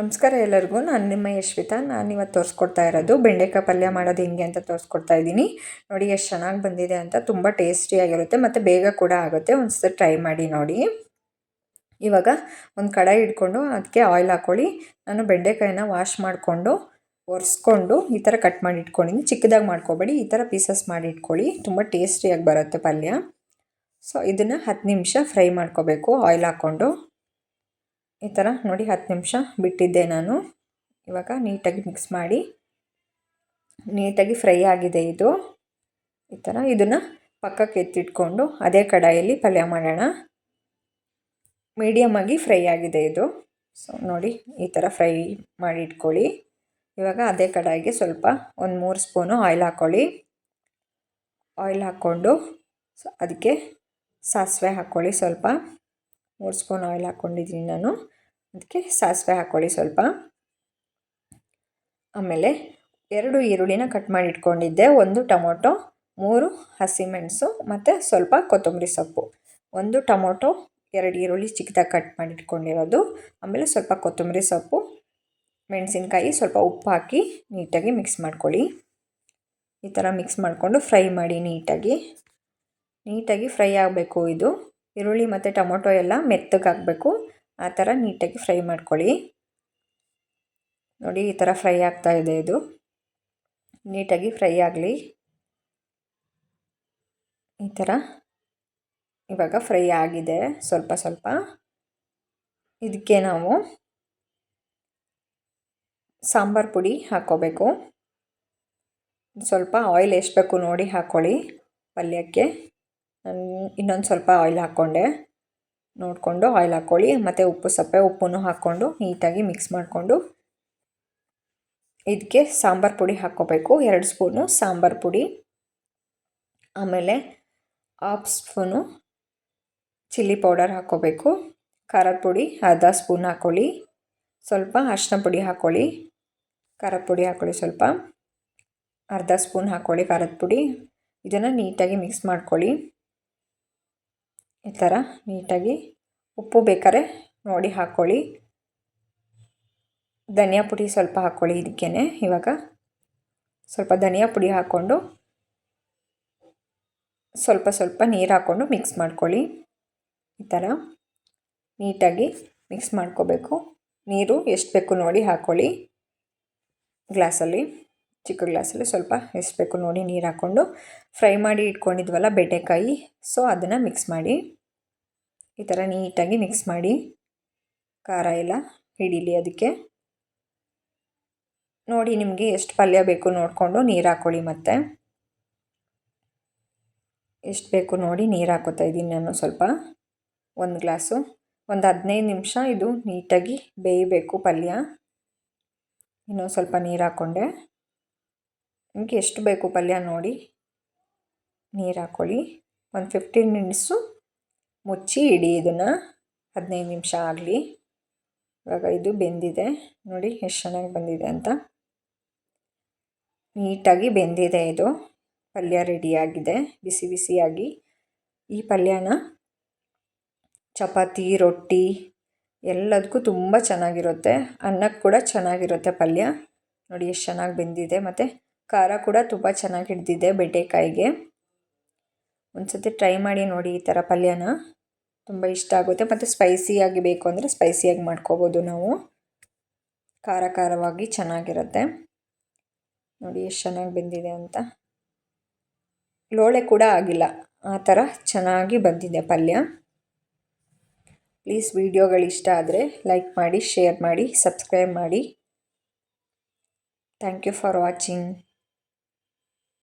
ನಮಸ್ಕಾರ ಎಲ್ಲರಿಗೂ. ನಾನು ನಿಮ್ಮ ಯಶ್ವಿತಾ. ನಾನು ಇವತ್ತು ತೋರಿಸ್ಕೊಡ್ತಾ ಇರೋದು ಬೆಂಡೆಕಾಯಿ ಪಲ್ಯ ಮಾಡೋದು ಹೆಂಗೆ ಅಂತ ತೋರಿಸ್ಕೊಡ್ತಾ ಇದ್ದೀನಿ. ನೋಡಿ ಎಷ್ಟು ಚೆನ್ನಾಗಿ ಬಂದಿದೆ ಅಂತ ತುಂಬ ಟೇಸ್ಟಿಯಾಗಿರುತ್ತೆ ಮತ್ತು ಬೇಗ ಕೂಡ ಆಗುತ್ತೆ. ಒಂದು ಸತಿ ಟ್ರೈ ಮಾಡಿ ನೋಡಿ. ಇವಾಗ ಒಂದು ಕಡಾಯಿ ಇಟ್ಕೊಂಡು ಅದಕ್ಕೆ ಆಯಿಲ್ ಹಾಕ್ಕೊಳ್ಳಿ ನಾನು ಬೆಂಡೆಕಾಯಿನ ವಾಶ್ ಮಾಡಿಕೊಂಡು, ಒರೆಸ್ಕೊಂಡು ಈ ಥರ ಕಟ್ ಮಾಡಿ ಇಟ್ಕೊಂಡಿದ್ದೀನಿ ಚಿಕ್ಕದಾಗಿ ಮಾಡ್ಕೋಬೇಡಿ. ಈ ಥರ ಪೀಸಸ್ ಮಾಡಿ ಇಟ್ಕೊಳ್ಳಿ. ತುಂಬ ಟೇಸ್ಟಿಯಾಗಿ ಬರುತ್ತೆ ಪಲ್ಯ. ಸೊ ಇದನ್ನು ಹತ್ತು ನಿಮಿಷ ಫ್ರೈ ಮಾಡ್ಕೋಬೇಕು. ಆಯಿಲ್ ಹಾಕ್ಕೊಂಡು ಈ ಥರ ನೋಡಿ ಹತ್ತು ನಿಮಿಷ ಬಿಟ್ಟಿದ್ದೆ ನಾನು. ಇವಾಗ ನೀಟಾಗಿ ಮಿಕ್ಸ್ ಮಾಡಿ. ನೀಟಾಗಿ ಫ್ರೈ ಆಗಿದೆ ಇದು. ಈ ಥರ ಇದನ್ನು ಪಕ್ಕಕ್ಕೆ ಎತ್ತಿಟ್ಕೊಂಡು ಅದೇ ಕಡಾಯಲ್ಲಿ ಪಲ್ಯ ಮಾಡೋಣ. ಮೀಡಿಯಮಾಗಿ ಫ್ರೈ ಆಗಿದೆ ಇದು. ಸೊ ನೋಡಿ ಈ ಥರ ಫ್ರೈ ಮಾಡಿ ಇಟ್ಕೊಳ್ಳಿ. ಇವಾಗ ಅದೇ ಕಡಾಯಿಗೆ ಸ್ವಲ್ಪ ಒಂದು ಮೂರು ಸ್ಪೂನು ಆಯಿಲ್ ಹಾಕ್ಕೊಳ್ಳಿ ಆಯಿಲ್ ಹಾಕ್ಕೊಂಡು ಅದಕ್ಕೆ ಸಾಸಿವೆ ಹಾಕ್ಕೊಳ್ಳಿ ಸ್ವಲ್ಪ. ಮೂರು ಸ್ಪೂನ್ ಆಯಿಲ್ ಹಾಕ್ಕೊಂಡಿದ್ದೀನಿ ನಾನು. ಅದಕ್ಕೆ ಸಾಸಿವೆ ಹಾಕ್ಕೊಳ್ಳಿ ಸ್ವಲ್ಪ. ಆಮೇಲೆ ಎರಡು ಈರುಳ್ಳಿನ ಕಟ್ ಮಾಡಿ ಇಟ್ಕೊಂಡಿದ್ದೆ. ಒಂದು ಟೊಮೊಟೊ, ಮೂರು ಹಸಿಮೆಣಸು ಮತ್ತು ಸ್ವಲ್ಪ ಕೊತ್ತಂಬರಿ ಸೊಪ್ಪು. ಒಂದು ಟೊಮೊಟೊ, ಎರಡು ಈರುಳ್ಳಿ ಚಿಕ್ಕದಾಗಿ ಕಟ್ ಮಾಡಿ ಇಟ್ಕೊಂಡಿರೋದು. ಆಮೇಲೆ ಸ್ವಲ್ಪ ಕೊತ್ತಂಬರಿ ಸೊಪ್ಪು, ಮೆಣಸಿನ್ಕಾಯಿ, ಸ್ವಲ್ಪ ಉಪ್ಪು ಹಾಕಿ ನೀಟಾಗಿ ಮಿಕ್ಸ್ ಮಾಡ್ಕೊಳ್ಳಿ. ಈ ಥರ ಮಿಕ್ಸ್ ಮಾಡಿಕೊಂಡು ಫ್ರೈ ಮಾಡಿ ನೀಟಾಗಿ. ನೀಟಾಗಿ ಫ್ರೈ ಆಗಬೇಕು ಇದು. ಈರುಳ್ಳಿ ಮತ್ತು ಟೊಮೊಟೊ ಎಲ್ಲ ಮೆತ್ತಗೆ ಹಾಕಬೇಕು. ಆ ಥರ ನೀಟಾಗಿ ಫ್ರೈ ಮಾಡ್ಕೊಳ್ಳಿ. ನೋಡಿ ಈ ಥರ ಫ್ರೈ ಆಗ್ತಾ ಇದೆ ಇದು. ನೀಟಾಗಿ ಫ್ರೈ ಆಗಲಿ. ಈ ಥರ ಇವಾಗ ಫ್ರೈ ಆಗಿದೆ ಸ್ವಲ್ಪ ಸ್ವಲ್ಪ. ಇದಕ್ಕೆ ನಾವು ಸಾಂಬಾರು ಪುಡಿ ಹಾಕ್ಕೋಬೇಕು. ಸ್ವಲ್ಪ ಆಯಿಲ್ ಎಷ್ಟು ಬೇಕು ನೋಡಿ ಹಾಕ್ಕೊಳ್ಳಿ ಪಲ್ಯಕ್ಕೆ. ಇನ್ನೊಂದು ಸ್ವಲ್ಪ ಆಯಿಲ್ ಹಾಕ್ಕೊಂಡೆ ನೋಡಿಕೊಂಡು ಆಯಿಲ್ ಹಾಕ್ಕೊಳ್ಳಿ ಮತ್ತು ಉಪ್ಪು ಸಪ್ಪೆ ಉಪ್ಪನ್ನು ಹಾಕ್ಕೊಂಡು ನೀಟಾಗಿ ಮಿಕ್ಸ್ ಮಾಡಿಕೊಂಡು ಇದಕ್ಕೆ ಸಾಂಬಾರು ಪುಡಿ ಹಾಕ್ಕೋಬೇಕು. ಎರಡು ಸ್ಪೂನು ಸಾಂಬಾರು ಪುಡಿ, ಆಮೇಲೆ ಹಾಫ್ ಸ್ಪೂನು ಚಿಲ್ಲಿ ಪೌಡರ್ ಹಾಕ್ಕೋಬೇಕು. ಖಾರದ ಪುಡಿ ಅರ್ಧ ಸ್ಪೂನ್ ಹಾಕ್ಕೊಳ್ಳಿ ಸ್ವಲ್ಪ ಅರಿಶಿನ ಪುಡಿ ಹಾಕ್ಕೊಳ್ಳಿ ಖಾರದ ಪುಡಿ ಹಾಕ್ಕೊಳ್ಳಿ ಸ್ವಲ್ಪ. ಅರ್ಧ ಸ್ಪೂನ್ ಹಾಕ್ಕೊಳ್ಳಿ ಖಾರದ ಪುಡಿ. ಇದನ್ನು ನೀಟಾಗಿ ಮಿಕ್ಸ್ ಮಾಡ್ಕೊಳ್ಳಿ. ಈ ಥರ ನೀಟಾಗಿ ಉಪ್ಪು ಬೇಕಾದ್ರೆ ನೋಡಿ ಹಾಕ್ಕೊಳ್ಳಿ ಧನಿಯಾ ಪುಡಿ ಸ್ವಲ್ಪ ಹಾಕ್ಕೊಳ್ಳಿ ಇದಕ್ಕೇ ಇವಾಗ ಸ್ವಲ್ಪ ಧನಿಯಾ ಪುಡಿ ಹಾಕ್ಕೊಂಡು ಸ್ವಲ್ಪ ಸ್ವಲ್ಪ ನೀರು ಹಾಕ್ಕೊಂಡು ಮಿಕ್ಸ್ ಮಾಡ್ಕೊಳ್ಳಿ. ಈ ಥರ ನೀಟಾಗಿ ಮಿಕ್ಸ್ ಮಾಡ್ಕೋಬೇಕು. ನೀರು ಎಷ್ಟು ಬೇಕು ನೋಡಿ ಹಾಕ್ಕೊಳ್ಳಿ ಗ್ಲಾಸಲ್ಲಿ. ಚಿಕ್ಕ ಗ್ಲಾಸಲ್ಲಿ ಸ್ವಲ್ಪ ಎಷ್ಟು ಬೇಕು ನೋಡಿ ನೀರು ಹಾಕ್ಕೊಂಡು ಫ್ರೈ ಮಾಡಿ ಇಟ್ಕೊಂಡಿದ್ವಲ್ಲ ಬೆಂಡೆಕಾಯಿ. ಸೊ ಅದನ್ನು ಮಿಕ್ಸ್ ಮಾಡಿ. ಈ ಥರ ನೀಟಾಗಿ ಮಿಕ್ಸ್ ಮಾಡಿ. ಖಾರ ಎಲ್ಲ ಹಿಡೀಲಿ ಅದಕ್ಕೆ. ನೋಡಿ ನಿಮಗೆ ಎಷ್ಟು ಪಲ್ಯ ಬೇಕು ನೋಡಿಕೊಂಡು ನೀರು ಹಾಕ್ಕೊಳ್ಳಿ ಮತ್ತೆ. ಎಷ್ಟು ಬೇಕು ನೋಡಿ ನೀರು ಹಾಕೋತಾ ಇದ್ದೀನಿ ನಾನು ಸ್ವಲ್ಪ. ಒಂದು ಗ್ಲಾಸು. ಒಂದು ಹದಿನೈದು ನಿಮಿಷ ಇದು ನೀಟಾಗಿ ಬೇಯಬೇಕು ಪಲ್ಯ. ಇನ್ನೊಂದು ಸ್ವಲ್ಪ ನೀರು ಹಾಕ್ಕೊಂಡೆ ನಿಮಗೆ ಎಷ್ಟು ಬೇಕು ಪಲ್ಯ ನೋಡಿ. ನೀರು ಹಾಕ್ಕೊಳ್ಳಿ ಒಂದು ಫಿಫ್ಟೀನ್ ಮಿನಿಟ್ಸು ಮುಚ್ಚಿ ಇಡಿ ಇದನ್ನು. ಹದಿನೈದು ನಿಮಿಷ ಆಗಲಿ. ಇವಾಗ ಇದು ಬೆಂದಿದೆ. ನೋಡಿ ಎಷ್ಟು ಚೆನ್ನಾಗಿ ಬಂದಿದೆ ಅಂತ. ನೀಟಾಗಿ ಬೆಂದಿದೆ ಇದು. ಪಲ್ಯ ರೆಡಿಯಾಗಿದೆ ಬಿಸಿ ಬಿಸಿಯಾಗಿ. ಈ ಪಲ್ಯನ ಚಪಾತಿ, ರೊಟ್ಟಿ ಎಲ್ಲದಕ್ಕೂ ತುಂಬ ಚೆನ್ನಾಗಿರುತ್ತೆ. ಅನ್ನಕ್ಕೆ ಕೂಡ ಚೆನ್ನಾಗಿರುತ್ತೆ ಪಲ್ಯ. ನೋಡಿ ಎಷ್ಟು ಚೆನ್ನಾಗಿ ಬೆಂದಿದೆ ಮತ್ತು ಖಾರ ಕೂಡ ತುಂಬ ಚೆನ್ನಾಗಿ ಹಿಡ್ದಿದೆ ಬೆಂಡೆಕಾಯಿಗೆ. ಒಂದು ಸತಿ ಟ್ರೈ ಮಾಡಿ ನೋಡಿ ಈ ಥರ ಪಲ್ಯನ. ತುಂಬ ಇಷ್ಟ ಆಗುತ್ತೆ. ಮತ್ತು ಸ್ಪೈಸಿಯಾಗಿ ಬೇಕು ಅಂದರೆ ಸ್ಪೈಸಿಯಾಗಿ ಮಾಡ್ಕೋಬೋದು ನಾವು. ಖಾರ ಖಾರವಾಗಿ ಚೆನ್ನಾಗಿರುತ್ತೆ. ನೋಡಿ ಎಷ್ಟು ಚೆನ್ನಾಗಿ ಬೆಂದಿದೆ ಅಂತ. ಲೋಳೆ ಕೂಡ ಆಗಿಲ್ಲ. ಆ ಥರ ಚೆನ್ನಾಗಿ ಬಂದಿದೆ ಪಲ್ಯ. ಪ್ಲೀಸ್ ವಿಡಿಯೋಗಳು ಇಷ್ಟ ಆದರೆ ಲೈಕ್ ಮಾಡಿ, ಶೇರ್ ಮಾಡಿ, ಸಬ್ಸ್ಕ್ರೈಬ್ ಮಾಡಿ. Thank you for watching.